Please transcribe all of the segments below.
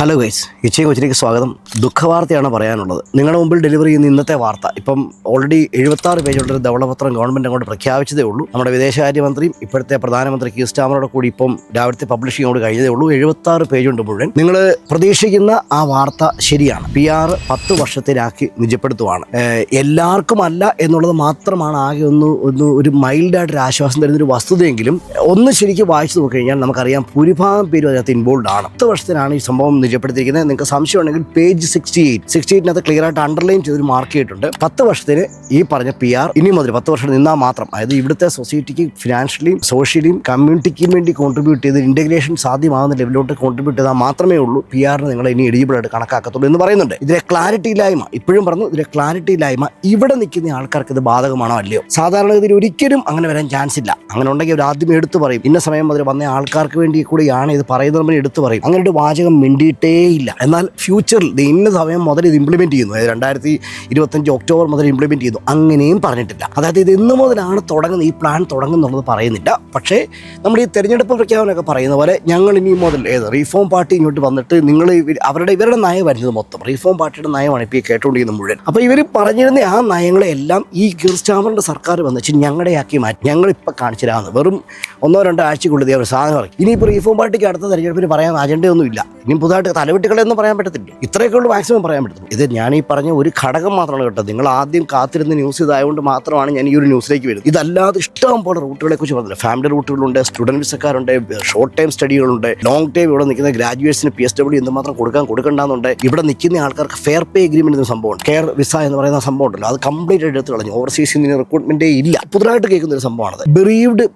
Hello guys ഇച്ചയും കൊച്ചിലേക്ക് സ്വാഗതം. ദുഃഖവാർത്തയാണ് പറയാനുള്ളത്. നിങ്ങളുടെ മുമ്പിൽ ഡെലിവറി ചെയ്യുന്ന ഇന്നത്തെ വാർത്ത. ഇപ്പം ഓൾറെഡി എഴുപത്തി ആറ് പേജുള്ള ഒരു ധവളപത്രം ഗവൺമെന്റ് അങ്ങോട്ട് പ്രഖ്യാപിച്ചതേ ഉള്ളൂ. നമ്മുടെ വിദേശകാര്യമന്ത്രിയും ഇപ്പോഴത്തെ പ്രധാനമന്ത്രി കീ സ്റ്റാമറോട് കൂടി ഇപ്പം രാവിലത്തെ പബ്ലിഷിങ്ങോട് കഴിഞ്ഞതേ ഉള്ളൂ. എഴുപത്തി ആറ് പേജുണ്ട് മുഴുവൻ. നിങ്ങൾ പ്രതീക്ഷിക്കുന്ന ആ വാർത്ത ശരിയാണ്. പി ആർ പത്ത് വർഷത്തിലാക്കി നിജപ്പെടുത്തുവാണ്. എല്ലാവർക്കും അല്ല എന്നുള്ളത് മാത്രമാണ് ആകെ ഒന്ന് ഒന്ന് ഒരു മൈൽഡായിട്ടൊരു ആശ്വാസം തരുന്ന ഒരു വസ്തുതയെങ്കിലും ഒന്ന് ശരിക്കും വായിച്ചു നോക്കി കഴിഞ്ഞാൽ നമുക്കറിയാം ഭൂരിഭാഗം പേരും അതിനകത്ത് ഇൻവോൾവ് ആണ്. പത്ത് വർഷത്തിനാണ് ഈ സംഭവം നിജപ്പെടുത്തിയിരിക്കുന്നത് നിങ്ങൾക്ക് സംശയം ഉണ്ടെങ്കിൽ പേജ് സിക്സ്റ്റി എയ്റ്റ് സിക്സ്റ്റി എയ്റ്റിനകത്ത് ക്ലിയർ ആയിട്ട് അണ്ടർലൈൻ ചെയ്തൊരു മാർക്ക് ചെയ്തിട്ടുണ്ട്. പത്ത് വർഷത്തിന് ഈ പറഞ്ഞ പി ആർ ഇനി മുതൽ പത്ത് വർഷം നിന്നാൽ മാത്രം. അതായത് ഇവിടുത്തെ സൊസൈറ്റിക്ക് ഫിനാൻഷ്യലിയും സോഷ്യലിയും കമ്മ്യൂണിറ്റിക്കും വേണ്ടി കോൺട്രിബ്യൂട്ട് ചെയ്ത് ഇന്റഗ്രേഷൻ സാധ്യമാകുന്ന ലെവലിലോട്ട് കോൺട്രിബ്യൂട്ട് ചെയ്താൽ മാത്രമേ ഉള്ളൂ. പി ആറിന് നിങ്ങൾ ഇനി എലിജിബിൾ ആയിട്ട് കണക്കാക്കത്തുള്ളൂ എന്ന് പറയുന്നുണ്ട്. ഇതിലെ ക്ലാരിറ്റി ഇല്ലായ്മ. ഇപ്പോഴും പറഞ്ഞു ഇതിലെ ക്ലാരിറ്റി ഇല്ലായ്മ ഇവിടെ നിൽക്കുന്ന ആൾക്കാർക്ക് ഇത് ബാധകമാണോ അല്ലയോ? സാധാരണഗതിയിൽ ഒരിക്കലും അങ്ങനെ വരാൻ ചാൻസ് ഇല്ല. അങ്ങനെ ഉണ്ടെങ്കിൽ അവർ ആദ്യം എടുത്തു പറയും. ഇന്ന സമയം മുതൽ വന്ന ആൾക്കാർക്ക് വേണ്ടി കൂടിയാണ് ഇത് പറയുന്നത് എടുത്തു പറയും. അങ്ങനെ ഒരു വാചകം മിണ്ടിയിട്ടേ ഇല്ല എന്നാൽ ഫ്യൂച്ചറിൽ ഇന്ന സമയം മുതൽ ഇത് ഇംപ്ലിമെന്റ് ചെയ്യുന്നു. അതായത് രണ്ടായിരത്തി ഇരുപത്തഞ്ച് ഒക്ടോബർ മുതൽ ഇംപ്ലിമെന്റ് ചെയ്തു അങ്ങനെയും പറഞ്ഞിട്ടില്ല. അതായത് ഇത് ഇന്ന് മുതലാണ് തുടങ്ങുന്നത്. ഈ പ്ലാൻ തുടങ്ങുന്നുള്ളത് പറയുന്നില്ല. പക്ഷേ നമ്മൾ ഈ തെരഞ്ഞെടുപ്പ് പ്രഖ്യാപനമൊക്കെ പറയുന്ന പോലെ ഞങ്ങൾ ഇനി മുതൽ ഏത്? റീഫോം പാർട്ടി ഇങ്ങോട്ട് വന്നിട്ട് നിങ്ങൾ അവരുടെ ഇവരുടെ നയം വരുന്നത് മൊത്തം. റീഫോം പാർട്ടിയുടെ നയമാണ് ഇപ്പോൾ ഈ കേട്ടുകൊണ്ടിരിക്കുന്നത് മുഴുവൻ. അപ്പോൾ ഇവർ പറഞ്ഞിരുന്ന ആ നയങ്ങളെല്ലാം ഈ ഗിർസ്റ്റാമറിന്റെ സർക്കാർ വന്നിച്ച് ഞങ്ങളുടെയാക്കി മാറ്റി. ഞങ്ങളിപ്പോൾ കാണിച്ചു വെറും ഒന്നോ രണ്ടോ ആഴ്ചക്കുള്ളിൽ അവർ സാധനം ഇറക്കി. ഇനിയിപ്പോൾ റീഫോം പാർട്ടിക്ക് അടുത്ത തെരഞ്ഞെടുപ്പിന് പറയാൻ അജണ്ടയൊന്നും ഇല്ല ഇനി പുതുതായിട്ട് തലവെട്ടുകളെന്നും പറയാൻ പറ്റത്തില്ല? ഇത്രയൊക്കെ ഉള്ളൂ മാക്സിമം പറയാൻ പറ്റത്തുള്ളൂ. ഇത് ഞാൻ ഈ പറഞ്ഞ ഒരു ഘടകം മാത്രമാണ് കേട്ടത് നിങ്ങൾ ആദ്യം കാത്തിരുന്ന ന്യൂസ് ഇതായതുകൊണ്ട് മാത്രമാണ് ഞാൻ ഈ ഒരു ന്യൂസിലേക്ക് വരുന്നത്. ഇതല്ലാതെ ഇഷ്ടം പോലെ റൂട്ടുകളെ കുറിച്ച് പറഞ്ഞില്ല. ഫാമിലി റൂട്ടുകളുണ്ട് സ്റ്റുഡന്റ് വിസക്കാരുണ്ട് ഷോർട്ട് ടൈം സ്റ്റഡികളുണ്ട് ലോങ് ടൈം ഇവിടെ നിൽക്കുന്ന ഗ്രാജുവേറ്റ്സിന് പി എസ് ഡബ്ല്യൂ എന്തുമാത്രം കൊടുക്കാൻ കൊടുക്കണ്ടെന്നുണ്ട്. ഇവിടെ നിൽക്കുന്ന ആൾക്കാർക്ക് ഫെയർ പേ എഗ്രിമെന്റ് എന്ന സംഭവമുണ്ട് കെയർ വിസ എന്ന് പറയുന്ന സംഭവം ഉണ്ടല്ലോ. അത് കംപ്ലീറ്റ് ആയിട്ട് എടുത്ത് കളഞ്ഞു. ഓവർസീസിൽ നിന്ന് റിക്രൂട്ട്മെന്റ് ഇല്ല. പുതുതായിട്ട് കേൾക്കുന്ന ഒരു സംഭവമാണ് ബെറീവ്ഡ്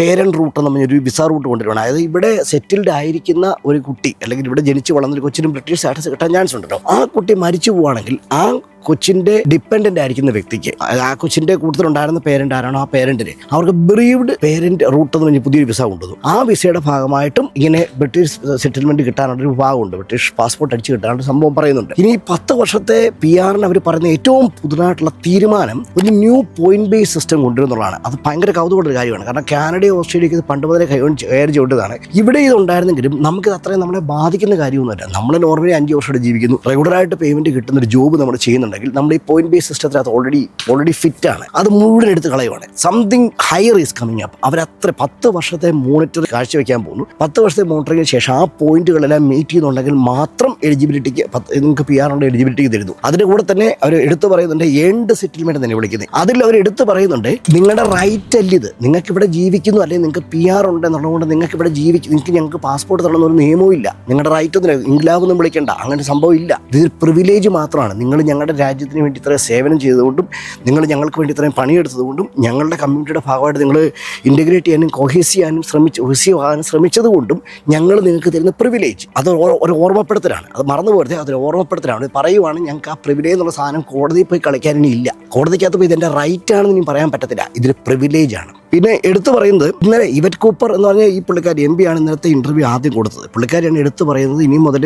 പേരന്റ് റൂട്ട് എന്ന് പറഞ്ഞൊരു വിസ റൂട്ട് കൊണ്ടുവരുവാണ്. അതായത് ഇവിടെ സെറ്റിൽഡ് ആയിരിക്കുന്ന ഒരു കുട്ടി അല്ലെങ്കിൽ ഇവിടെ ജനിച്ചു വളർന്നൊരു കൊച്ചിനും ബ്രിട്ടീഷ് സ്റ്റാറ്റസ് കിട്ടാൻ ചാൻസ് ഉണ്ടല്ലോ. ആ കുട്ടി മരിച്ചു പോവുകയാണെങ്കിൽ ആ കൊച്ചിന്റെ ഡിപ്പെൻഡന്റ് ആയിരിക്കുന്ന വ്യക്തിക്ക്. ആ കൊച്ചിന്റെ കൂട്ടത്തിലുണ്ടായിരുന്ന പേരന്റ് ആരാണോ? ആ പേരന്റിന് അവർക്ക് ബ്രീവ്ഡ് പേരന്റ് റൂട്ട് എന്ന് പറഞ്ഞ് പുതിയൊരു വിസ കൊണ്ടുവന്നു. ആ വിസയുടെ ഭാഗമായിട്ടും ഇങ്ങനെ ബ്രിട്ടീഷ് സെറ്റിൽമെന്റ് കിട്ടാനുള്ള ഒരു വിഭാഗമുണ്ട് ബ്രിട്ടീഷ് പാസ്പോർട്ട് അടിച്ച് കിട്ടാനുള്ള സംഭവം പറയുന്നുണ്ട്. ഇനി പത്ത് വർഷത്തെ പി ആറിന് അവർ പറയുന്ന ഏറ്റവും പുതുതായിട്ടുള്ള തീരുമാനം ഒരു ന്യൂ പോയിന്റ് ബേസ് സിസ്റ്റം കൊണ്ടുവരുന്നതാണ് അത് ഭയങ്കര കൗതുകമുള്ള കാര്യമാണ്. കാരണം കാനഡയും ഓസ്ട്രേലിയയ്ക്ക് പണ്ട് മുതലേ കയറി ചവിട്ടതാണ് ഇവിടെ ഇത് ഉണ്ടായിരുന്നെങ്കിലും നമുക്കിത് അത്രയും നമ്മളെ ബാധിക്കുന്ന കാര്യമൊന്നുമല്ല. നമ്മൾ നോർമലി അഞ്ച് വർഷമായിട്ട് ജീവിക്കുന്നു. റെഗുലറായിട്ട് പേയ്മെന്റ് കിട്ടുന്ന ഒരു ജോബ് നമ്മൾ ചെയ്യുന്നുണ്ടെങ്കിൽ നമ്മൾ ഈ പോയിന്റ് ബേസ് സിസ്റ്റത്തിനകത്ത് ഓൾറെഡി ഓൾറെഡി ഫിറ്റ് ആണ്. അത് മുഴുവൻ എടുത്ത് കളയുവാണ്. Something higher is coming up അവരത്ര പത്ത് വർഷത്തെ മോണിറ്റർ കാഴ്ചവെക്കാൻ പോകുന്നു. പത്ത് വർഷത്തെ മോണിറ്ററിംഗിന് ശേഷം ആ പോയിന്റുകളെല്ലാം മീറ്റ് ചെയ്യുന്നുണ്ടെങ്കിൽ മാത്രം എലിജിബിലിറ്റിക്ക് നിങ്ങൾക്ക് പി ആറിന്റെ എലിജിബിലിറ്റി തരുന്നു. അതിന്റെ കൂടെ തന്നെ അവർ എടുത്തു പറയുന്നുണ്ട് എൻഡ് സെറ്റിൽമെന്റ് തന്നെ വിളിക്കുന്നത്. അതിൽ അവർ എടുത്തു പറയുന്നുണ്ട് നിങ്ങളുടെ റൈറ്റ് അല്ല ഇത്. നിങ്ങൾക്ക് ഇവിടെ ജീവിക്കുന്നു അല്ലെങ്കിൽ നിങ്ങൾക്ക് പി ആർ ഉണ്ട് എന്നുള്ളതുകൊണ്ട് നിങ്ങൾക്ക് ഇവിടെ ജീവിക്കും നിങ്ങൾക്ക് ഞങ്ങൾക്ക് പാസ്പോർട്ട് തരണമെന്ന് ഒരു നിയമവും ഇല്ല നിങ്ങളുടെ റൈറ്റ് ഒന്നും ഇംഗ്ലാവൊന്നും വിളിക്കേണ്ട. അങ്ങനെ സംഭവം ഇല്ല. ഇതൊരു പ്രിവിലേജ് മാത്രമാണ്. നിങ്ങൾ ഞങ്ങളുടെ രാജ്യത്തിന് വേണ്ടി ഇത്രയും സേവനം ചെയ്തുകൊണ്ടും നിങ്ങൾ ഞങ്ങൾക്ക് വേണ്ടി ഇത്രയും പണിയെടുത്തതുകൊണ്ടും ഞങ്ങളുടെ കമ്മ്യൂണിറ്റിയുടെ ഭാഗമായിട്ട് നിങ്ങൾ ഇന്റഗ്രേറ്റ് ചെയ്യാനും കൊഹേസ് ചെയ്യാനും ശ്രമിച്ച് കൊഹേസീവ് ആകാനും ശ്രമിച്ചതുകൊണ്ടും ഞങ്ങൾ നിങ്ങൾക്ക് തരുന്ന പ്രിവിലേജ് അത് ഒരു- ഓർമ്മപ്പെടുത്തലാണ്. അത് മറന്നു പോരുത് അതൊരു ഓർമ്മപ്പെടുത്തലാണ്. പറയുവാണ് ഞങ്ങൾക്ക് ആ പ്രിവിലേജ് എന്നുള്ള സാധനം കോടതിയിൽ പോയി കളിക്കാൻ ഇനി ഇല്ല. കോടതിക്കകത്ത് പോയി ഇതെന്റെ റൈറ്റ് ആണെന്ന് ഇനി പറയാൻ പറ്റത്തില്ല. ഇതിന് പ്രിവിലേജ് ആണ്. പിന്നെ എടുത്തു പറയുന്നത് ഇന്നലെ ഇവറ്റ് കൂപ്പർ എന്ന് പറഞ്ഞ ഈ പുള്ളിക്കാരി എം പി ആണ് ഇന്നലത്തെ ഇന്റർവ്യൂ ആദ്യം കൊടുത്തത്. പുള്ളിക്കാരിയാണ് എടുത്തു പറയുന്നത് ഇനി മുതൽ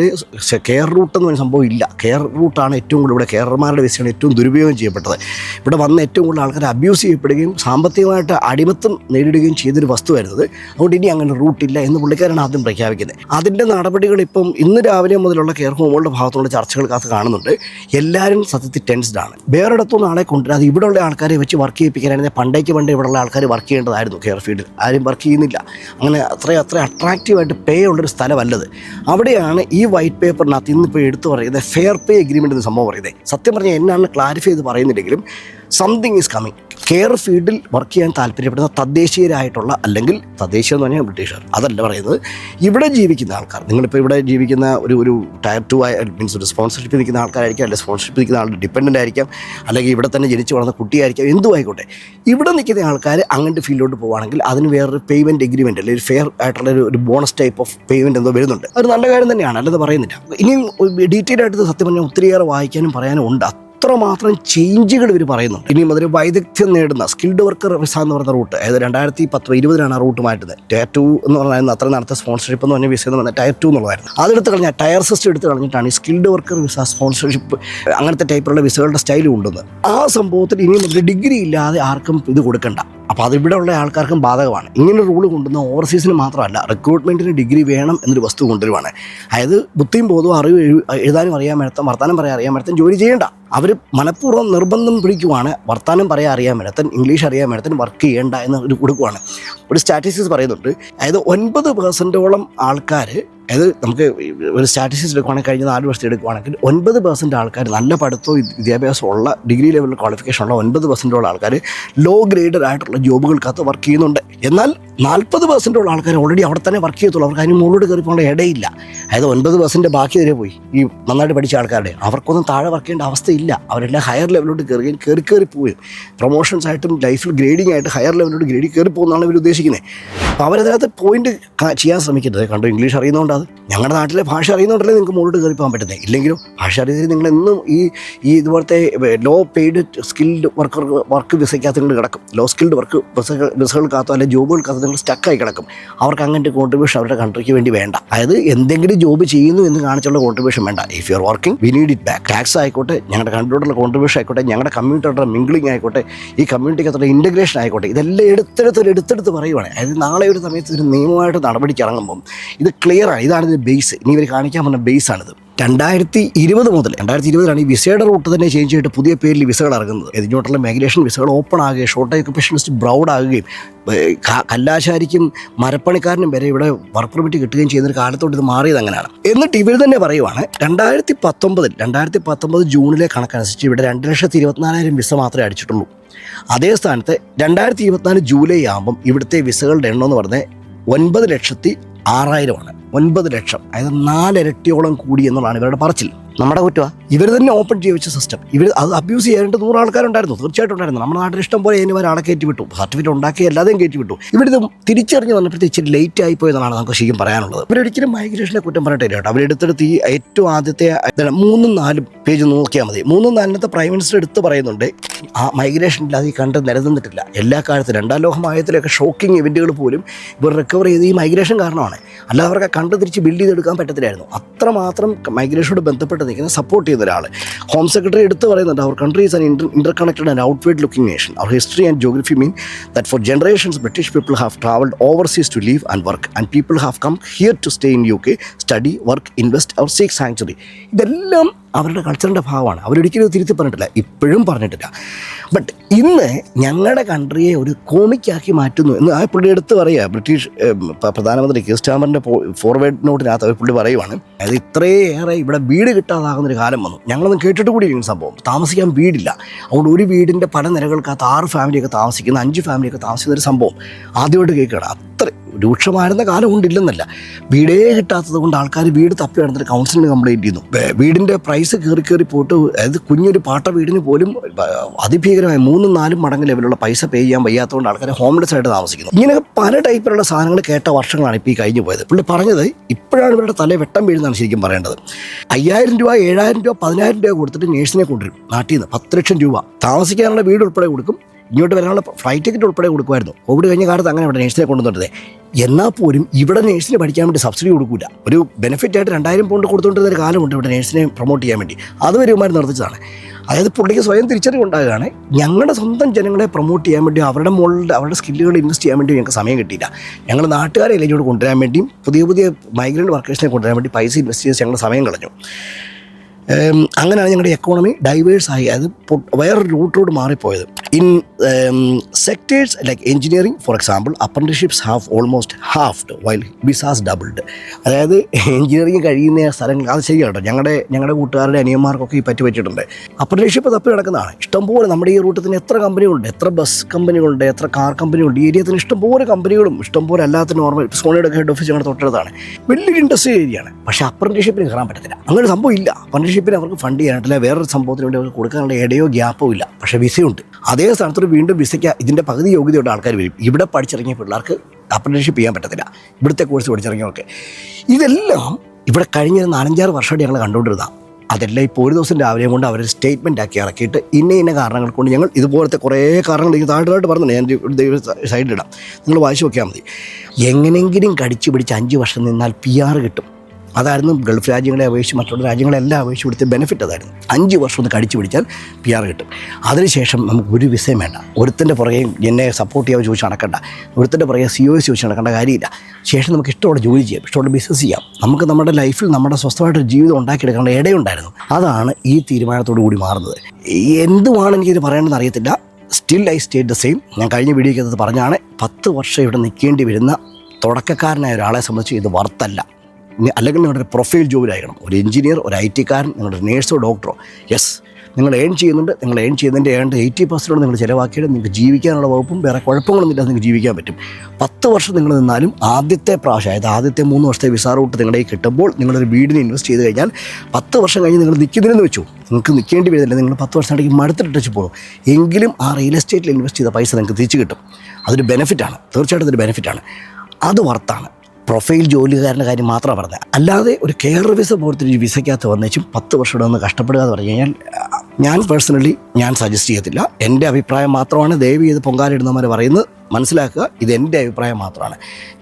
കെയർ റൂട്ട് എന്ന് പറഞ്ഞ സംഭവം ഇല്ല. കെയർ റൂട്ടാണ് ഏറ്റവും കൂടുതൽ ഇവിടെ കെയർമാരുടെ വിസയാണ് ഏറ്റവും ദുരുപയോഗം ചെയ്യപ്പെട്ടത്. ഇവിടെ വന്ന ഏറ്റവും കൂടുതൽ ആൾക്കാർ അബ്യൂസ് ചെയ്യപ്പെടുകയും സാമ്പത്തികമായിട്ട് അടിമത്തം നേരിടുകയും ചെയ്തൊരു വസ്തുവായിരുന്നത്. അതുകൊണ്ട് ഇനി അങ്ങനെ റൂട്ടില്ല എന്ന് പുള്ളിക്കാരാണ് ആദ്യം പ്രഖ്യാപിക്കുന്നത്. അതിന്റെ നടപടികൾ ഇപ്പം ഇന്ന് രാവിലെ മുതലുള്ള കെയർ ഹോമുകളുടെ ഭാഗത്തുള്ള ചർച്ചകൾക്കകത്ത് കാണുന്നുണ്ട്. എല്ലാവരും സത്യത്തിൽ ടെൻസ്ഡ് ആണ്. വേറെടുത്തുനിന്ന് ആളെ കൊണ്ടുവരാതെ ഇവിടെയുള്ള ആൾക്കാരെ വെച്ച് വർക്ക് ചെയ്യിപ്പിക്കാനായിരുന്നു പണ്ടേക്ക് പണ്ട് ഇവിടെയുള്ള ആൾക്കാർ വർക്ക് ചെയ്യേണ്ടതായിരുന്നു കെയർ ഫീൽഡിൽ ആരും വർക്ക് ചെയ്യുന്നില്ല. അങ്ങനെ അത്ര അത്ര അട്രാക്റ്റീവായിട്ട് പേ ഉള്ളൊരു സ്ഥലമല്ലത്. അവിടെയാണ് ഈ വൈറ്റ് പേപ്പറിനകത്ത് ഇന്നിപ്പോൾ എടുത്തു പറയുന്നത് ഫെയർ പേ എഗ്രിമെന്റ് എന്ന് സംഭവം പറയുന്നത്. സത്യം പറഞ്ഞാൽ എന്നാണ് ക്ലാരിഫൈ ചെയ്ത് പറയുന്നില്ലെങ്കിലും സംതിങ് ഈസ് കമ്മിങ് കെയർ ഫീൽഡിൽ വർക്ക് ചെയ്യാൻ താല്പര്യപ്പെടുന്ന തദ്ദേശീയരായിട്ടുള്ള അല്ലെങ്കിൽ തദ്ദേശീയം എന്ന് പറഞ്ഞാൽ ബ്രിട്ടീഷർ അതല്ല പറയുന്നത് ഇവിടെ ജീവിക്കുന്ന ആൾക്കാർ. നിങ്ങളിപ്പോൾ ഇവിടെ ജീവിക്കുന്ന ഒരു ഒരു ടയർ ടു ആയ മീൻസ് ഒരു സ്പോൺസർഷിപ്പ് നിൽക്കുന്ന ആൾക്കാരായിരിക്കാം അല്ലെങ്കിൽ സ്പോൺസർഷിപ്പ് നിൽക്കുന്ന ആൾ ഡിപ്പെൻഡന്റ് ആയിരിക്കാം അല്ലെങ്കിൽ ഇവിടെ തന്നെ ജനിച്ചു വളർന്ന കുട്ടിയായിരിക്കാം എന്തും ആയിക്കോട്ടെ ഇവിടെ നിൽക്കുന്ന ആൾക്കാർ അങ്ങനത്തെ ഫീൽഡിലോട്ട് പോകുകയാണെങ്കിൽ അതിന് വേറൊരു പേയ്മെന്റ് എഗ്രിമെന്റ് അല്ലെങ്കിൽ ഫെയർ ആയിട്ടുള്ള ഒരു- ബോണസ് ടൈപ്പ് ഓഫ് പേയ്മെന്റ് എന്തോ വരുന്നുണ്ട്. അത് നല്ല കാര്യം തന്നെയാണ് അല്ലെന്ന് പറയുന്നില്ല. ഇനിയും ഡീറ്റെയിൽ ആയിട്ട് സത്യം പറഞ്ഞാൽ ഒത്തിരിയേറെ വായിക്കാനും പറയാനും ഉണ്ട്. അത്രമാത്രം ചേഞ്ചുകൾ ഇവർ പറയുന്നുണ്ട്. ഇനി മുതൽ വൈദഗ്ധ്യം നേടുന്ന സ്കിൽഡ് വർക്കർ വിസ എന്ന് പറയുന്ന റൂട്ട് അതായത് രണ്ടായിരത്തി പത്ത് ഇരുപതിലാണ് ആ റൂട്ട് മാറ്റുന്നത്. ടയർ ടു എന്ന് പറഞ്ഞാൽ അത്ര നടത്ത സ്പോൺസർഷിപ്പ് എന്ന് പറഞ്ഞ വിസ എന്ന് പറഞ്ഞാൽ ടയർ ടു എന്നുള്ളതായിരുന്നു. അതെടുത്ത് കളഞ്ഞാൽ ടയർ സിസ്റ്റം എടുത്ത് കളഞ്ഞിട്ടാണ് ഈ സ്കിൽഡ് വർക്കർ വിസ സ്പോൺസർഷിപ്പ് അങ്ങനത്തെ ടൈപ്പിലുള്ള വിസകളുടെ സ്റ്റൈൽ കൊണ്ടുവന്നത് ആ സംഭവത്തിൽ ഇനി മുതൽ ഡിഗ്രി ഇല്ലാതെ ആർക്കും ഇത് കൊടുക്കണ്ട. അപ്പോൾ അതിവിടെ ഉള്ള ആൾക്കാർക്കും ബാധകമാണ്. ഇങ്ങനെ റൂൾ കൊണ്ടുവന്ന ഓവർസീസിന് മാത്രമല്ല റിക്രൂട്ട്മെന്റിന് ഡിഗ്രി വേണം എന്നൊരു വസ്തു കൊണ്ടുവരുവാണ്. അതായത് ബുദ്ധിയും ബോധവും അറിവ് എഴു- എഴുതാനും അറിയാൻ മേടത്തം വർത്താനം പറയാൻ അറിയാൻ മേടത്തം ജോലി ചെയ്യേണ്ട. അവർ മനഃപൂർവം നിർബന്ധം പിടിക്കുവാണ് വർത്താനം പറയാൻ അറിയാൻ മേടത്തൻ ഇംഗ്ലീഷ് അറിയാൻ മേടത്തൻ വർക്ക് ചെയ്യേണ്ട എന്ന് കൊടുക്കുവാണ്. ഒരു സ്റ്റാറ്റിസ്റ്റിക്സ് പറയുന്നുണ്ട്. അതായത് ഒൻപത് പെർസെന്റോളം ആൾക്കാർ അതായത് നമുക്ക് ഒരു സ്റ്റാറ്റിസ്റ്റിക്സ് എടുക്കുവാണെങ്കിൽ കഴിഞ്ഞ നാല് വർഷത്തെ എടുക്കുവാണെങ്കിൽ ഒൻപത് പെർസെന്റ് ആൾക്കാർ നല്ല പഠിത്തവും വിദ്യാഭ്യാസം ഉള്ള ഡിഗ്രി ലെവൽ ക്വാളിഫിക്കേഷൻ ഉള്ള ഒൻപത് പെർസെന്റോളം ആൾക്കാർ ലോ ഗ്രേഡഡ് ആയിട്ടുള്ള ജോബുകൾക്കകത്ത് വർക്ക് ചെയ്യുന്നുണ്ട്. എന്നാൽ നാൽപ്പത് പെർസെന്റോളം ആൾക്കാർ ഓൾറെഡി അവിടെ തന്നെ വർക്ക് ചെയ്യത്തുള്ളൂ. അവർക്ക് അതിന് മുകളിലോട്ട് കയറി പോകേണ്ട ഇടയില്ല. അതായത് ഒൻപത് പെർസെന്റ് ബാക്കി വരെ പോയി. ഈ നന്നായിട്ട് പഠിച്ച ആൾക്കാരുടെ അവർക്കൊന്നും താഴെ വർക്ക് ചെയ്യേണ്ട അവസ്ഥയില്ല. അവരെല്ലാം ഹയർ ലെവലിലോട്ട് കയറുകയും കയറി കയറി പോവുകയും. പ്രൊമോഷൻസ് ആയിട്ടും ലൈഫിൽ ഗ്രേഡിംഗ് ആയിട്ട് ഹയർ ലെവലിലോട്ട് ഗ്രേഡിൽ കയറി പോകുന്നതാണ് ഇവർ ഉദ്ദേശിക്കുന്നത് അവരതിനകത്ത് പോയിന്റ് ചെയ്യാൻ ശ്രമിക്കുന്നത് കണ്ടു? ഇംഗ്ലീഷ് അറിയുന്നതുകൊണ്ട് അത്. ഞങ്ങളുടെ നാട്ടിലെ ഭാഷ അറിയുന്നതുകൊണ്ടല്ലേ നിങ്ങൾക്ക് മുകളിലോട്ട് കയറി പോകാൻ പറ്റുന്നത് ഇല്ലെങ്കിലും ഭാഷ അറിയുന്നതിന് നിങ്ങൾ എന്നും ഈ ഈ ഇതുപോലത്തെ low paid skilled worker work വിസയ്ക്കകത്ത് നിങ്ങൾ കിടക്കും. ലോ സ്കിൽഡ് വർക്ക് വിസകൾ വിസകൾക്കകത്തോ അല്ലെങ്കിൽ ജോബുകൾക്കകത്ത് നിങ്ങൾ സ്റ്റക്കായി കിടക്കും. അവർക്ക് അങ്ങനത്തെ കോൺട്രിബ്യൂഷൻ അവരുടെ കൺട്രിക്ക് വേണ്ടി വേണ്ട. അതായത് എന്തെങ്കിലും ജോബ് ചെയ്യുന്നു എന്ന് കാണിച്ചുള്ള കോൺട്രിബ്യൂഷൻ വേണ്ട. If you are working we need it back tax ആയിക്കോട്ടെ ഞങ്ങളുടെ കൺട്രിയോടുള്ള കോൺട്രിബ്യൂഷൻ ആയിക്കോട്ടെ ഞങ്ങളുടെ കമ്മ്യൂണിറ്റിയുടെ മിംഗ്ലിംഗ് ആയിക്കോട്ടെ ഈ കമ്മ്യൂണിറ്റിക്കകത്തുള്ള ഇന്റഗ്രേഷൻ ആയിക്കോട്ടെ ഇതെല്ലാം എടുത്തെടുത്ത് എടുത്തെടുത്ത് പറയുവാണ്. അതായത് നാളെ ഒരു സമയത്ത് ഒരു നിയമമായിട്ട് നടപടിക്ക് ഇറങ്ങുമ്പം ഇത് ക്ലിയർ ആണ് ഇതാണ് ഇതിന്റെ ബേസ് ഇനി ഇവർ കാണിക്കാൻ പറഞ്ഞ ബേസ് ആണിത്. രണ്ടായിരത്തി ഇരുപത് മുതൽ രണ്ടായിരത്തി ഇരുപതിലാണ് ഈ വിസയുടെ റൂട്ട് തന്നെ ചേഞ്ച് ചെയ്തിട്ട് പുതിയ പേരിൽ വിസകൾ ഇറങ്ങുന്നത്. ഇതിനോട്ടുള്ള മൈഗ്രേഷൻ വിസകൾ ഓപ്പൺ ആകുകയും ഷോർട്ട് ഓക്കുപേഷനിസ്റ്റ് ബ്രൗഡ് ആകുകയും കല്ലാശാരിക്കും മരപ്പണിക്കാരനും വരെ ഇവിടെ വർക്ക് പെർമിറ്റ് കിട്ടുകയും ചെയ്യുന്നൊരു കാലത്തോട് കാലത്തോട്ട് ഇത് മാറിയത് അങ്ങനെയാണ്. എന്നിട്ട് ഇവർ തന്നെ പറയുവാണ് രണ്ടായിരത്തി പത്തൊമ്പതിൽ രണ്ടായിരത്തി പത്തൊമ്പത് ജൂണിലെ കണക്കനുസരിച്ച് ഇവിടെ രണ്ട് ലക്ഷത്തി ഇരുപത്തിനാലായിരം വിസ മാത്രമേ അടിച്ചിട്ടുള്ളൂ. അതേ സ്ഥാനത്ത് രണ്ടായിരത്തി ഇരുപത്തിനാല് ജൂലൈ ആകുമ്പം ഇവിടുത്തെ വിസകളുടെ എണ്ണം എന്ന് പറഞ്ഞാൽ ഒൻപത് ലക്ഷത്തി ആറായിരമാണ്. ഒൻപത് ലക്ഷം. അതായത് നാലിരട്ടിയോളം കൂടി എന്നുള്ളതാണ് ഇവരുടെ പറച്ചിൽ. നമ്മുടെ കുറ്റമാ ഇവർ തന്നെ ഓപ്പൺ ചെയ്യിച്ച സിസ്റ്റം ഇവർ അത് അബ്യൂസ് ചെയ്യാനായിട്ട് നൂറ് ആൾക്കാരുണ്ടായിരുന്നു. തീർച്ചയായിട്ടും ഉണ്ടായിരുന്നു. നമ്മുടെ നാട്ടിൽ ഇഷ്ടം പോലെ ഇനി ഒരാളെ കയറ്റി വിട്ടു. സർട്ടിഫിക്കറ്റ് ഉണ്ടാക്കി എല്ലാതെയും കയറ്റി വിട്ടു. ഇവരിത് തിരിച്ചറിഞ്ഞ് വന്നപ്പോഴത്തെ ഇച്ചിരി ലേറ്റ് ആയി പോയതാണ് നമുക്ക് ശരിക്കും പറയാനുള്ളത്. ഇവരൊരിക്കലും മൈഗ്രേഷനെ കുറ്റം പറയട്ടില്ല കേട്ടോ. അവരെടുത്തെടുത്ത് ഈ ഏറ്റവും ആദ്യത്തെ മൂന്നും നാലും പേജ് നോക്കിയാൽ മതി. മൂന്നും നാലിനത്തെ പ്രൈം മിനിസ്റ്റർ എടുത്ത് പറയുന്നുണ്ട് ആ മൈഗ്രേഷൻ ഇല്ലാതെ ഈ കണ്ട് നിലനിന്നിട്ടില്ല. എല്ലാ കാലത്തും രണ്ടാം ലോകമായത്തിലൊക്കെ ഷോക്കിംഗ് ഇവന്റുകൾ പോലും ഇവർ റിക്കവർ ചെയ്ത് ഈ മൈഗ്രേഷൻ കാരണമാണ്. അല്ലാതെ അവർക്ക് കണ്ട് തിരിച്ച് ബിൽഡ് ചെയ്തെടുക്കാൻ പറ്റത്തില്ലായിരുന്നു. അത്രമാത്രം മൈഗ്രേഷനോട് ബന്ധപ്പെട്ട് നിൽക്കുന്ന സപ്പോർട്ട് ചെയ്യുന്ന ഒരാൾ ഹോം സെക്രട്ടറി എടുത്ത് പറയുന്നുണ്ട് our country is an inter inter connected and outward looking nation our history and geography mean that for generations British people have travelled overseas to live and work and people have come here to stay in U K study work invest or seek sanctuary ഇതെല്ലാം അവരുടെ കൾച്ചറിന്റെ ഭാഗമാണ് അവരൊരിക്കലും തിരുത്തി പറഞ്ഞിട്ടില്ല. ഇപ്പോഴും പറഞ്ഞിട്ടില്ല. But ഇന്ന് ഞങ്ങളുടെ കൺട്രിയെ ഒരു കോമിക്കാക്കി മാറ്റുന്നു എന്ന് ആ പുള്ളി എടുത്ത് പറയുക ബ്രിട്ടീഷ് പ്രധാനമന്ത്രി പ്രധാനമന്ത്രി കിസ്റ്റാമറിന്റെ ഫോർവേഡ് നോട്ടിനകത്ത് ആ പുള്ളി പറയുവാണ്. അതായത് ഇത്രയേറെ ഇവിടെ വീട് കിട്ടാതാകുന്നൊരു കാലം വന്നു. ഞങ്ങളൊന്നും കേട്ടിട്ട് കൂടി സംഭവം. താമസിക്കാൻ വീടില്ല. അതുകൊണ്ട് ഒരു വീടിന്റെ പല നിലകൾക്കകത്ത് ആറ് ഫാമിലിയൊക്കെ താമസിക്കുന്ന അഞ്ച് ഫാമിലിയൊക്കെ താമസിക്കുന്ന ഒരു സംഭവം ആദ്യമായിട്ട് കേൾക്കുകയാണ്. അത്ര രൂക്ഷമായിരുന്ന കാലം കൊണ്ടില്ലെന്നല്ല. വീടേ കിട്ടാത്തത് കൊണ്ട് ആൾക്കാർ വീട് തപ്പി നടന്നിട്ട് കൗൺസിലിന് കംപ്ലയിന്റ് ചെയ്യുന്നു. വീടിന്റെ പ്രൈസ് കയറി കയറി പോയിട്ട് അതായത് കുഞ്ഞൊരു പാട്ട വീടിന് പോലും അതിഭീകരമായ മൂന്നും നാലും മടങ്ങ് ലെവലുള്ള പൈസ പേ ചെയ്യാൻ വയ്യാത്തതുകൊണ്ട് ആൾക്കാർ ഹോംലെസ് ആയിട്ട് താമസിക്കുന്നു. ഇങ്ങനെ പല ടൈപ്പിലുള്ള സാധനങ്ങൾ കേട്ട വർഷങ്ങളാണ് ഇപ്പോൾ ഈ കഴിഞ്ഞു പോയത്. പുള്ളി പറഞ്ഞത് ഇപ്പോഴാണ് ഇവരുടെ തലേ വെട്ടം വീഴുന്നതാണ് ശരിക്കും പറയേണ്ടത്. അയ്യായിരം രൂപ ഏഴായിരം രൂപ പതിനായിരം രൂപ കൊടുത്തിട്ട് നേഴ്സിനെ കൊണ്ടുവരും നാട്ടിൽ നിന്ന്. പത്ത് ലക്ഷം രൂപ. താമസിക്കാനുള്ള വീട് ഉൾപ്പെടെ കൊടുക്കും. ഇങ്ങോട്ട് വരാനുള്ള ഫ്ലൈറ്റ് ടിക്കറ്റ് ഉൾപ്പെടെ കൊടുക്കുമായിരുന്നു. കോവിഡ് കഴിഞ്ഞ കാലത്ത് അങ്ങനെ ഇവിടെ നേഴ്സിനെ കൊണ്ടുവന്നിട്ടത് എന്നാൽ പോലും ഇവിടെ നേഴ്സിന് പഠിക്കാൻ വേണ്ടി സബ്സിഡി കൊടുക്കില്ല ഒരു ബെനിഫിറ്റ് ആയിട്ട് രണ്ടായിരം പൗണ്ട് കൊടുത്തുകൊണ്ടിരുന്ന ഒരു കാലമുണ്ട് ഇവിടെ നേഴ്സിനെ പ്രൊമോട്ട് ചെയ്യാൻ വേണ്ടി. അത് വരുമാനം നിർദ്ദിച്ചതാണ് അതായത് പുള്ളിക്ക് സ്വയം തിരിച്ചറിവ് ഞങ്ങളുടെ സ്വന്തം ജനങ്ങളെ പ്രൊമോട്ട് ചെയ്യാൻ വേണ്ടി അവരുടെ മുകളിൽ അവരുടെ സ്കില്ലുകൾ ഇൻവെസ്റ്റ് ചെയ്യാൻ വേണ്ടി ഞങ്ങൾക്ക് സമയം കിട്ടിയില്ല. ഞങ്ങൾ നാട്ടുകാരെ ഇങ്ങോട്ട് കൊണ്ടുവരാൻ വേണ്ടിയും പുതിയ പുതിയ മൈഗ്രന്റ് വർക്കേഴ്സിനെ കൊണ്ടുവരാൻ വേണ്ടി പൈസ ഇൻവെസ്റ്റ് ചെയ്ത് ഞങ്ങളുടെ സമയം കളഞ്ഞു. അങ്ങനെയാണ് ഞങ്ങളുടെ എക്കോണമി ഡൈവേഴ്സ് ആയി. അത് വേറൊരു റൂട്ടിലോട്ട് മാറിപ്പോയത്. In sectors like engineering for example apprenticeships half almost halved while bases doubled അതായത് എഞ്ചിനീയറിംഗ് കഴിയുന്ന സ്ഥലങ്ങൾ അത് ശരിയാണ് കേട്ടോ ഞങ്ങളുടെ ഞങ്ങളുടെ കൂട്ടുകാരുടെ അനിയന്മാർക്കൊക്കെ ഈ പറ്റി പറ്റിയിട്ടുണ്ട്. അപ്രന്റീഷിപ്പ് തപ്പി നടക്കുന്നതാണ്. ഇഷ്ടംപോലെ നമ്മുടെ ഈ റൂട്ടിൽ തന്നെ എത്ര കമ്പനികളുണ്ട് എത്ര ബസ് കമ്പനികളുണ്ട് എത്ര കാർ കമ്പനികളുണ്ട് ഈ ഏരിയയിൽ തന്നെ ഇഷ്ടംപോലെ കമ്പനികളും ഇഷ്ടംപോലെ അല്ലാത്ത നോർമൽ സോണിയുടെ ഹെഡ് ഓഫീസ് ഞങ്ങളുടെ തൊട്ടടുത്താണ്. വലിയൊരു ഇൻഡസ്ട്രി ഏരിയയാണ് പക്ഷേ അപ്രന്റീഷിപ്പിന് കയറാൻ പറ്റത്തില്ല. അങ്ങനെ സംഭവം ഇല്ല. അപ്രന്റീഷിപ്പിന് അവർക്ക് ഫണ്ട് ചെയ്യാനായിട്ടില്ല. വേറൊരു സംഭവത്തിന് വേണ്ടി അവർക്ക് കൊടുക്കാനുള്ള ഇടയോ ഗ്യാപ്പോ ഇല്ല. പക്ഷേ വിസയുണ്ട്. അതേ സ്ഥലത്തോട് വീണ്ടും വിസയ്ക്ക് ഇതിന്റെ പകുതി യോഗ്യതയുള്ള ആൾക്കാർ വരും. ഇവിടെ പഠിച്ചിറങ്ങിയ പിള്ളേർക്ക് അപ്രന്റീഷിപ്പ് ചെയ്യാൻ പറ്റത്തില്ല. ഇവിടുത്തെ കോഴ്സ് പഠിച്ചിറങ്ങിയവർക്ക്. ഇതെല്ലാം ഇവിടെ കഴിഞ്ഞ നാലഞ്ചാറ് വർഷമായിട്ട് ഞങ്ങൾ കണ്ടുകൊണ്ടിരുന്നതാണ് അതെല്ലാം ഇപ്പോൾ ഒരു ദിവസം രാവിലെ കൊണ്ട് അവർ സ്റ്റേറ്റ്മെന്റ് ആക്കി ഇറക്കിയിട്ട് ഇന്ന ഇന്ന കാരണങ്ങൾ കൊണ്ട് ഞങ്ങൾ ഇതുപോലത്തെ കുറേ കാരണങ്ങൾ എനിക്ക് താഴ്ത്തായിട്ട് പറഞ്ഞില്ല ഞാൻ ദൈവ സൈഡിലിടാം നിങ്ങൾ വായിച്ചു നോക്കിയാൽ മതി. എങ്ങനെയെങ്കിലും കടിച്ചു പിടിച്ച് അഞ്ച് വർഷം നിന്നാൽ പി ആർ കിട്ടും. അതായിരുന്നു ഗൾഫ് രാജ്യങ്ങളെ അപേക്ഷിച്ച് മറ്റുള്ള രാജ്യങ്ങളെല്ലാം അപേക്ഷിച്ച് കൊടുത്ത ബെനിഫിറ്റ് അതായിരുന്നു. അഞ്ച് വർഷം ഒന്ന് കടിച്ചു പിടിച്ചാൽ പി ആർ കിട്ടും. അതിനുശേഷം നമുക്ക് ഒരു വിസയും വേണ്ട. ഒരുത്തിന്റെ പുറകെ എന്നെ സപ്പോർട്ട് ചെയ്യാൻ ചോദിച്ച് നടക്കണ്ട. ഒരുത്തിന്റെ പുറകെ സി ഒ എസ് ചോദിച്ച് നടക്കേണ്ട കാര്യമില്ല. ശേഷം നമുക്ക് ഇഷ്ടമുള്ള ജോലി ചെയ്യാം ഇഷ്ടമുള്ള ബിസിനസ് ചെയ്യാം. നമുക്ക് നമ്മുടെ ലൈഫിൽ നമ്മുടെ സ്വസ്ഥമായിട്ട് ജീവിതം ഉണ്ടാക്കിയെടുക്കേണ്ട ഇടയുണ്ടായിരുന്നു. അതാണ് ഈ തീരുമാനത്തോടു കൂടി മാറുന്നത്. എന്തുമാണ് എനിക്കിത് പറയേണ്ടതെന്ന് അറിയത്തില്ല. Still I state the same ഞാൻ കഴിഞ്ഞ വീഡിയോയ്ക്ക് അത് പറഞ്ഞാണ്. പത്ത് വർഷം ഇവിടെ നിൽക്കേണ്ടി വരുന്ന തുടക്കക്കാരനായ ഒരാളെ സംബന്ധിച്ച് ഇത് ഇനി അല്ലെങ്കിൽ നിങ്ങളുടെ പ്രൊഫൈൽ ജോലിയായിരിക്കണം ഒരു എഞ്ചിനീയർ ഒരു ഐ ടിക്കാരൻ നിങ്ങളുടെ നേഴ്സോ ഡോക്ടറോ. യെസ് നിങ്ങൾ ഏൺ ചെയ്യുന്നുണ്ട്. നിങ്ങൾ ഏൺ ചെയ്യുന്നതിന്റെ ഏണ്ട എയ്റ്റി പെർസെന്റോട് നിങ്ങൾ ചിലവാക്കിയിട്ട് നിങ്ങൾക്ക് ജീവിക്കാനുള്ള വകുപ്പും വേറെ കുഴപ്പങ്ങളൊന്നും നിങ്ങൾക്ക് ജീവിക്കാൻ പറ്റും. പത്ത് വർഷം നിങ്ങൾ നിന്നാലും ആദ്യത്തെ പ്രാവശ്യം അതായത് ആദ്യത്തെ മൂന്ന് വർഷത്തെ വിസ റൂട്ട് നിങ്ങളുടെ കിട്ടുമ്പോൾ നിങ്ങളൊരു വീടിന് ഇൻവെസ്റ്റ് ചെയ്ത് കഴിഞ്ഞാൽ പത്ത് വർഷം കഴിഞ്ഞ് നിങ്ങൾ നിൽക്കുന്നതിനെന്ന് വെച്ചു. നിങ്ങൾക്ക് നിൽക്കേണ്ടി വരുന്നില്ല. നിങ്ങൾ പത്ത് വർഷത്തേക്ക് മടുത്തിട്ട് പോകും. എങ്കിലും ആ റിയൽ എസ്റ്റേറ്റിൽ ഇൻവെസ്റ്റ് ചെയ്ത പൈസ നിങ്ങൾക്ക് തിരിച്ചു കിട്ടും. അതൊരു ബെനിഫിറ്റാണ് തീർച്ചയായിട്ടും അതൊരു ബെനിഫിറ്റാണ് അത് വർത്താണ് പ്രൊഫൈൽ ജോലിക്കാരന്റെ കാര്യം മാത്രമാണ് പറഞ്ഞത്. അല്ലാതെ ഒരു കെയർ വിസ പോലത്തെ ഒരു വിസയ്ക്കകത്ത് വന്നേച്ചും പത്ത് വർഷം ഒന്ന് കഷ്ടപ്പെടുക എന്ന് പറഞ്ഞു കഴിഞ്ഞാൽ ഞാൻ പേഴ്സണലി ഞാൻ സജസ്റ്റ് ചെയ്യത്തില്ല. എന്റെ അഭിപ്രായം മാത്രമാണ് ദയവ് ചെയ്ത് പൊങ്കാലിടുന്നവർ പറയുന്നത് മനസ്സിലാക്കുക. ഇത് എന്റെ അഭിപ്രായം മാത്രമാണ്.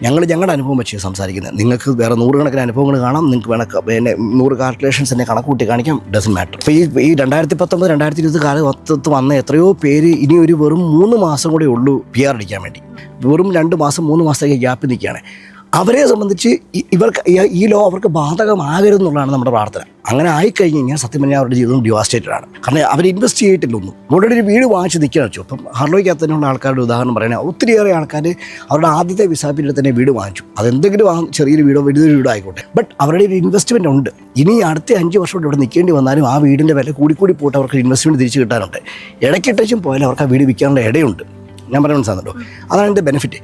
ഞങ്ങൾ ഞങ്ങളുടെ അനുഭവം വെച്ച് സംസാരിക്കുന്നത്. നിങ്ങൾക്ക് വേറെ നൂറുകണക്കിന് അനുഭവങ്ങൾ കാണാം. നിങ്ങൾക്ക് വേണം പിന്നെ നൂറ് കാൽക്കുലേഷൻസ് എന്നെ കണക്കൂട്ടി കാണിക്കാം. ഡസൻ മാറ്റർ ഇപ്പോൾ ഈ ഈ രണ്ടായിരത്തി പത്തൊമ്പത് രണ്ടായിരത്തി ഇരുപത് കാലത്ത് വന്ന എത്രയോ പേര് ഇനി ഒരു വെറും മൂന്ന് മാസം കൂടെ ഉള്ളൂ പി ആർ അടിക്കാൻ വേണ്ടി. വെറും രണ്ട് മാസം മൂന്ന് മാസത്തേക്ക് ഗ്യാപ്പ് നിൽക്കുകയാണ്. അവരെ സംബന്ധിച്ച് ഇവർക്ക് ഈ- ലോ അവർക്ക് ബാധകമാകരുതെന്നുള്ളതാണ് നമ്മുടെ പ്രാർത്ഥന. അങ്ങനെ ആയിക്കഴിഞ്ഞ് കഴിഞ്ഞാൽ സത്യം പറഞ്ഞാൽ അവരുടെ ജീവിതം ഡിവാസ്റ്റേറ്റഡ് ആണ്. കാരണം അവർ ഇൻവെസ്റ്റ് ചെയ്തിട്ടില്ല ഒന്നും ഓൾറെഡി ഒരു വീട് വാങ്ങിച്ച് നിൽക്കാൻ വെച്ചു. അപ്പം ഹർലോയ്ക്കകത്ത് ആൾക്കാരുടെ ഉദാഹരണം പറയുന്നത് ഒത്തിരിയേറെ ആൾക്കാർ അവരുടെ ആദ്യത്തെ വിസാപ്പിന്റെ തന്നെ വീട് വാങ്ങിച്ചു. അതെന്തെങ്കിലും ചെറിയൊരു വീടോ വലിയൊരു വീടോ ആയിക്കോട്ടെ. ബട്ട് അവരുടെ ഒരു ഇൻവെസ്റ്റ്മെന്റ് ഉണ്ട്. ഇനി അടുത്ത അഞ്ച് വർഷം കൊണ്ട് ഇവിടെ നിൽക്കേണ്ടി വന്നാലും ആ വീടിന്റെ വില കൂടിക്കൂടി പോയിട്ട് അവർക്ക് ഇൻവെസ്റ്റ്മെന്റ് തിരിച്ച് കിട്ടാനുണ്ട്. ഇടയ്ക്കിട്ടും പോയാലും അവർക്ക് ആ വീട് വിൽക്കാനുള്ള ഇടയുണ്ട്. ഞാൻ പറയുന്നത് സാധനം അതാണ് എന്റെ ബെനിഫിറ്റ്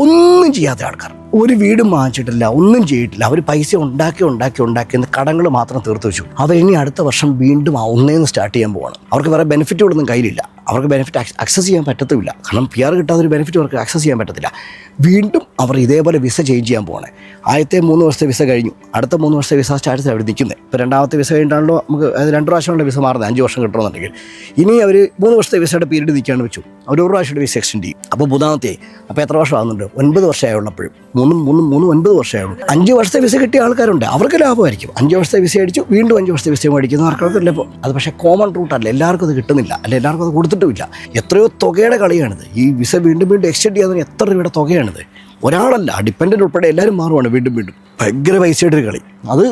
ഒന്നും ചെയ്യാത്ത ആൾക്കാർ. ഒരു വീടും വാങ്ങിച്ചിട്ടില്ല ഒന്നും ചെയ്തിട്ടില്ല. അവർ പൈസ ഉണ്ടാക്കി ഉണ്ടാക്കി ഉണ്ടാക്കി കടങ്ങൾ മാത്രം തീർത്തു വെച്ചു. അവർ ഇനി അടുത്ത വർഷം വീണ്ടും ഒന്നേന്ന് സ്റ്റാർട്ട് ചെയ്യാൻ പോവാണ്. അവർക്ക് വേറെ ബെനിഫിറ്റുകളൊന്നും കയ്യിലില്ല. അവർക്ക് ബെനിഫിറ്റ് ആക്സസ് ചെയ്യാൻ പറ്റത്തുമില്ല. കാരണം പി ആർ കിട്ടാത്ത ഒരു ബെനിഫിറ്റ് അവർക്ക് ആക്സസ് ചെയ്യാൻ പറ്റത്തില്ല. വീണ്ടും അവർ ഇതേപോലെ വിസ ചേഞ്ച് ചെയ്യാൻ പോവാണ്. ആദ്യത്തെ മൂന്ന് വർഷത്തെ വിസ കഴിഞ്ഞു. അടുത്ത മൂന്ന് വർഷത്തെ വിസ സ്റ്റാറ്റസ് അവിടെ നിൽക്കുന്നത് ഇപ്പോൾ രണ്ടാമത്തെ വിസ കഴിഞ്ഞിട്ടാണല്ലോ നമുക്ക് രണ്ട് പ്രാവശ്യമുള്ള വിസ മാറുന്നത്. അഞ്ച് വർഷം കിട്ടണമെന്നുണ്ടെങ്കിൽ. ഇനി അവർ മൂന്ന് വർഷത്തെ വിസയുടെ പീരീഡ് നിൽക്കുകയാണ് വെച്ചു. അവർ ഒരു പ്രാവശ്യത്തെ വിസ എക്സ്റ്റെൻഡ് ചെയ്യും. അപ്പോൾ മൂന്നാമത്തെ അപ്പോൾ എത്ര വർഷം ആകുന്നുണ്ട് ഒൻപത് വർഷമായുള്ളപ്പോഴും. മൂന്നും മൂന്നും മൂന്നും ഒൻപത് വർഷമാണ് അഞ്ച് വർഷത്തെ വിസ കിട്ടിയ ആൾക്കാരുണ്ട്. അവർക്ക് ലാഭമായിരിക്കും. അഞ്ച് വർഷത്തെ വിസ അടിച്ചു വീണ്ടും അഞ്ച് വർഷത്തെ വിസ മേടിക്കുന്ന ആൾക്കാർക്കല്ല ഇപ്പോൾ അത് പക്ഷേ കോമൺ റൂട്ടല്ല എല്ലാവർക്കും അത് കിട്ടുന്നില്ല. അല്ല എല്ലാവർക്കും അത് കൊടുത്തിട്ടുമില്ല. എത്രയോ തുകയുടെ കളിയാണിത്. ഈ വിസ വീണ്ടും വീണ്ടും എക്സ്റ്റെൻഡ് ചെയ്യാൻ എത്ര രൂപയുടെ തുകയാണിത്. ഒരാളല്ല ഡിപ്പെൻഡന്റ് ഉൾപ്പെടെ എല്ലാവരും മാറുവാണ് വീണ്ടും വീണ്ടും. ഭയങ്കര പൈസയുടെ ഒരു കളി. അത്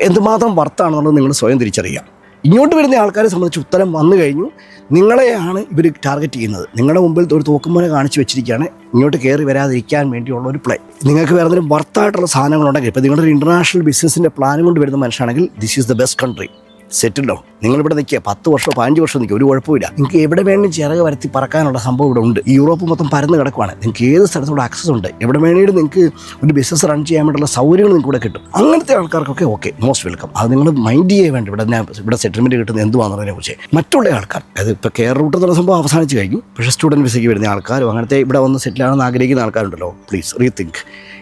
എന്തുമാത്രം വർത്താണെന്നുള്ളത് നിങ്ങൾ സ്വയം തിരിച്ചറിയുക. ഇങ്ങോട്ട് വരുന്ന ആൾക്കാരെ സംബന്ധിച്ച് ഉത്തരം വന്നു കഴിഞ്ഞു. നിങ്ങളെയാണ് ഇവർ ടാർഗറ്റ് ചെയ്യുന്നത്. നിങ്ങളുടെ മുമ്പിൽ ഒരു തോക്കുമ്പോലെ കാണിച്ചു വെച്ചിരിക്കുകയാണ്. ഇങ്ങോട്ട് കയറി വരാതിരിക്കാൻ വേണ്ടിയുള്ള ഒരു പ്ലേ നിങ്ങൾക്ക് വേറെ എന്തെങ്കിലും വർത്തായിട്ടുള്ള സാധനങ്ങളുണ്ടെങ്കിൽ ഇപ്പോൾ നിങ്ങളുടെ ഒരു ഇന്റർനാഷണൽ ബിസിനസ്സിന്റെ പ്ലാൻ കൊണ്ട് വരുന്ന മനുഷ്യനാണെങ്കിൽ this is the best country settle നിങ്ങൾ ഇവിടെ നിൽക്കുക. പത്ത് വർഷമോ പതിനഞ്ച് വർഷം നിൽക്കുക. ഒരു കുഴപ്പമില്ല നിങ്ങൾക്ക് എവിടെ വേണമെങ്കിലും ചിറക് വരത്തി പറക്കാനുള്ള സംഭവം ഇവിടെ ഉണ്ട്. യൂറോപ്പ് മൊത്തം പരന്ന് കിടക്കുവാണ്. നിങ്ങൾക്ക് ഏത് സ്ഥലത്തോടെ ആക്സസ് ഉണ്ട്? എവിടെ വേണമെങ്കിലും നിങ്ങൾക്ക് ഒരു ബിസിനസ് റൺ ചെയ്യാൻ വേണ്ടിയുള്ള സൗകര്യങ്ങൾ നിങ്ങൾക്ക് ഇവിടെ കിട്ടും. അങ്ങനത്തെ ആൾക്കാർക്കൊക്കെ ഓക്കെ മോസ്റ്റ് വെൽക്കം അത് നിങ്ങൾ മൈൻഡ് ചെയ്യാൻ വേണ്ടി. ഇവിടെ ഞാൻ ഇവിടെ സെറ്റിൽമെന്റ് കിട്ടുന്നത് എന്തുവാണെന്നതിനെ കുറിച്ച്. മറ്റുള്ള ആൾക്കാർ അത് ഇപ്പോൾ കെയർ റൂട്ട് എന്നുള്ള സംഭവം അവസാനിച്ച് കഴിഞ്ഞു. പക്ഷേ സ്റ്റുഡന്റ് വിസയ്ക്ക് വരുന്ന ആൾക്കാരും അങ്ങനത്തെ ഇവിടെ വന്ന് സെറ്റിൽ ആണെന്ന് ആഗ്രഹിക്കുന്ന ആൾക്കാരുണ്ടല്ലോ. പ്ലീസ് റീതിങ്ക്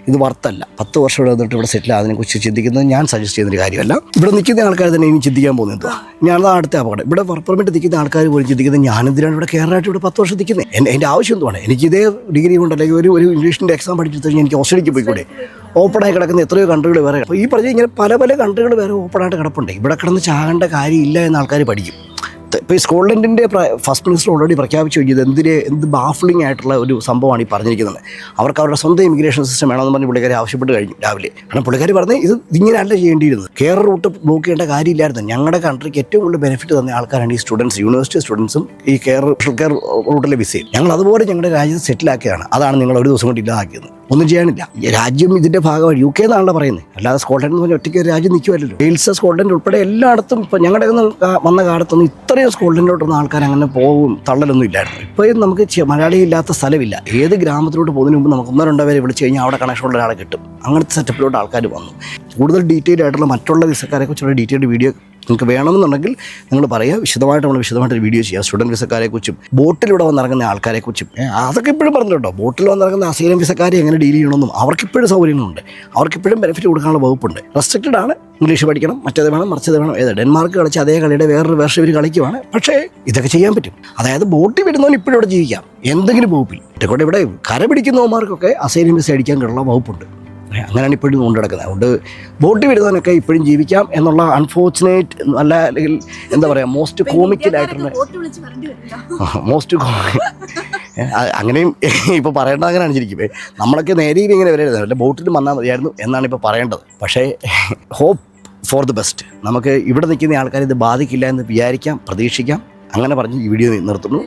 ഇത് വർത്തല്ല. പത്ത് വർഷം ഇവിടെ നിന്നിട്ട് ഇവിടെ സെറ്റിൽ അതിനെക്കുറിച്ച് ചിന്തിക്കുന്നത് ഞാൻ സജസ്റ്റ് ചെയ്യുന്ന ഒരു കാര്യമല്ല. ഇവിടെ നിൽക്കുന്ന ആൾക്കാർ തന്നെ ഇനി ചിന്തിക്കാൻ പോകുന്നത് ഞാനത് അടുത്ത അപകടം. ഇവിടെ വർക്ക് പെർമിറ്റ് നിൽക്കുന്ന ആൾക്കാർ പോലും ചിന്തിക്കുന്നത് ഞാൻ എന്തിനാണ് ഇവിടെ കേരളമായിട്ട് ഇവിടെ പത്ത് വർഷം നിൽക്കുന്നത് എന്റെ എന്റെ ആവശ്യം എന്തുവാണ്? എനിക്ക് ഇതേ ഡിഗ്രി കൊണ്ട് അല്ലെങ്കിൽ ഒരു ഒരു ഇംഗ്ലീഷിന്റെ എക്സാം പഠിച്ചിട്ട് കഴിഞ്ഞാൽ എനിക്ക് ഓസ്ട്രേലിയക്ക് പോയിക്കൂടെ? ആയി കിടക്കുന്ന എത്രയോ കൺട്രികൾ വേറെ. അപ്പോൾ ഈ പറഞ്ഞ ഇങ്ങനെ പല പല കൺട്രികൾ വേറെ ഓപ്പണായിട്ട് കിടപ്പുണ്ട്. ഇവിടെ കിടന്ന് ചാകേണ്ട കാര്യമില്ല എന്ന് ആൾക്കാർ പഠിക്കും. ഇപ്പോൾ ഈ സ്കോട്ട്ലൻഡിന്റെ ഫസ്റ്റ് മിനിസ്റ്റർ ഓൾറെഡി പ്രഖ്യാപിച്ചു കഴിഞ്ഞത് എന്തിന് എന്ത് ബാഫ്ലിംഗ് ആയിട്ടുള്ള ഒരു സംഭവമാണ് ഈ പറഞ്ഞിരിക്കുന്നത്. അവർക്ക് അവരുടെ സ്വന്തം ഇമിഗ്രേഷൻ സിസ്റ്റം വേണമെന്ന് പറഞ്ഞ് പുള്ളിക്കാരി ആവശ്യപ്പെട്ട് കഴിഞ്ഞു രാവിലെ. കാരണം പുള്ളിക്കാർ പറഞ്ഞത് ഇത് ഇങ്ങനെയല്ല ചെയ്യേണ്ടിയിരുന്നത്. കെയർ റൂട്ട് ബ്ലോക്ക് ചെയ്യേണ്ട കാര്യമില്ലായിരുന്നു ഞങ്ങളുടെ കൺട്രിക്ക് ഏറ്റവും കൂടുതൽ ബെനിഫിറ്റ് തന്ന ആൾക്കാരാണ് ഈ സ്റ്റുഡൻസ് യൂണിവേഴ്സിറ്റി സ്റ്റുഡൻസും ഈ കെയർ കെയർ റൂട്ടിലെ വിസയും ഞങ്ങൾ അതുപോലെ ഞങ്ങളുടെ രാജ്യത്ത് സെറ്റിലാക്കിയതാണ് അതാണ് നിങ്ങൾ ഒരു ദിവസം കൊണ്ട് ഇല്ലാതാക്കിയത്. ഒന്നും ചെയ്യാനില്ല. രാജ്യം ഇതിന്റെ ഭാഗമായി. യു കെ എന്നാണല്ലോ പറയുന്നത് അല്ലാതെ സ്കോട്ട്ലൻഡ് എന്ന് പറഞ്ഞാൽ ഒറ്റയ്ക്ക് ഒരു രാജ്യം നിൽക്കുമല്ലോ വെയിൽസ് സ്കോട്ട്ലൻഡ് ഉൾപ്പെടെ എല്ലായിടത്തും ഇപ്പം ഞങ്ങളുടെ വന്ന കാലത്തൊന്നും ഇത്രയും സ്കോട്ട്ലൻഡിലോട്ടൊന്നും ആൾക്കാർ അങ്ങനെ പോകും തള്ളലൊന്നും ഇല്ലായിരുന്നു. ഇപ്പോഴും നമുക്ക് മലയാളി ഇല്ലാത്ത സ്ഥലമില്ല. ഏത് ഗ്രാമത്തിലോട്ട് പോകുന്നതിന് മുമ്പ് നമുക്ക് ഒന്നോ രണ്ടോ പേരെ വിളിച്ചു കഴിഞ്ഞാൽ അവിടെ കണക്ഷൻ ഉള്ള ഒരാളെ കിട്ടും. അങ്ങനത്തെ സെറ്റപ്പിലോട്ട് ആൾക്കാർ വന്നു. കൂടുതൽ ഡീറ്റെയിൽ ആയിട്ടുള്ള മറ്റുള്ള വിസക്കാരെ കുറിച്ചുള്ള ഡീറ്റെയിൽഡ് വീഡിയോ നിങ്ങൾക്ക് വേണമെന്നുണ്ടെങ്കിൽ നിങ്ങൾ പറയുക വിശദമായിട്ട് നമ്മൾ വിശദമായിട്ട് ഒരു വീഡിയോ ചെയ്യുക സ്റ്റുഡന്റ് വിസക്കാരെക്കുറിച്ചും ബോട്ടിലൂടെ വന്നിറങ്ങുന്ന ആൾക്കാരെക്കുറിച്ചും. അതൊക്കെ ഇപ്പോഴും പറഞ്ഞിട്ടുണ്ടോ? ബോട്ടിൽ വന്നിറങ്ങുന്ന അസീലം വിസക്കാരെ എങ്ങനെ ഡീൽ ചെയ്യണമെന്നും അവർക്കിപ്പോഴും സൗകര്യങ്ങളുണ്ട്. അവർക്കിപ്പോഴും ബെനിഫിറ്റ് കൊടുക്കാനുള്ള വകുപ്പുണ്ട്. റെസ്ട്രിക്റ്റഡ് ആണ്. ഇംഗ്ലീഷ് പഠിക്കണം മറ്റേത് വേണം മറിച്ചത് വേണം. ഏത് ഡെൻമാർക്ക് കളിച്ച് അതേ കളിയുടെ വേറൊരു വേർഷം ഇവർ കളിക്കുവാണ്. പക്ഷേ ഇതൊക്കെ ചെയ്യാൻ പറ്റും. അതായത് ബോട്ടിൽ വിടുന്നവൻ ഇപ്പോഴും ഇവിടെ ജീവിക്കാം. എന്തെങ്കിലും വകുപ്പിൽ. ഇതൊക്കെ ഇവിടെ കര പിടിക്കുന്നവന്മാർക്കൊക്കെ അസൈലം വിസ അടിക്കാൻ കഴിയുള്ള വകുപ്പുണ്ട്. അങ്ങനെയാണ് ഇപ്പോഴും കൊണ്ടു നടക്കുന്നത് അതുകൊണ്ട് ബോട്ട് വരുന്നതിനൊക്കെ ഇപ്പോഴും ജീവിക്കാം എന്നുള്ള അൺഫോർച്ചുനേറ്റ് നല്ല അല്ലെങ്കിൽ എന്താ പറയുക മോസ്റ്റ് കോമിക്കലായിട്ടുള്ള മോസ്റ്റ് അങ്ങനെയും ഇപ്പോൾ പറയേണ്ടത് അങ്ങനെയാണ് ശരിക്കും. നമ്മളൊക്കെ നേരെയും ഇങ്ങനെ വരരുത്. അല്ലെ ബോട്ടിൽ വന്നാൽ മതിയായിരുന്നു എന്നാണ് ഇപ്പോൾ പറയേണ്ടത്. പക്ഷേ ഹോപ്പ് ഫോർ ദി ബെസ്റ്റ് നമുക്ക് ഇവിടെ നിൽക്കുന്ന ആൾക്കാർ ഇത് ബാധിക്കില്ല എന്ന് വിചാരിക്കാം പ്രതീക്ഷിക്കാം. അങ്ങനെ പറഞ്ഞ് ഈ വീഡിയോ നിർത്തുന്നു.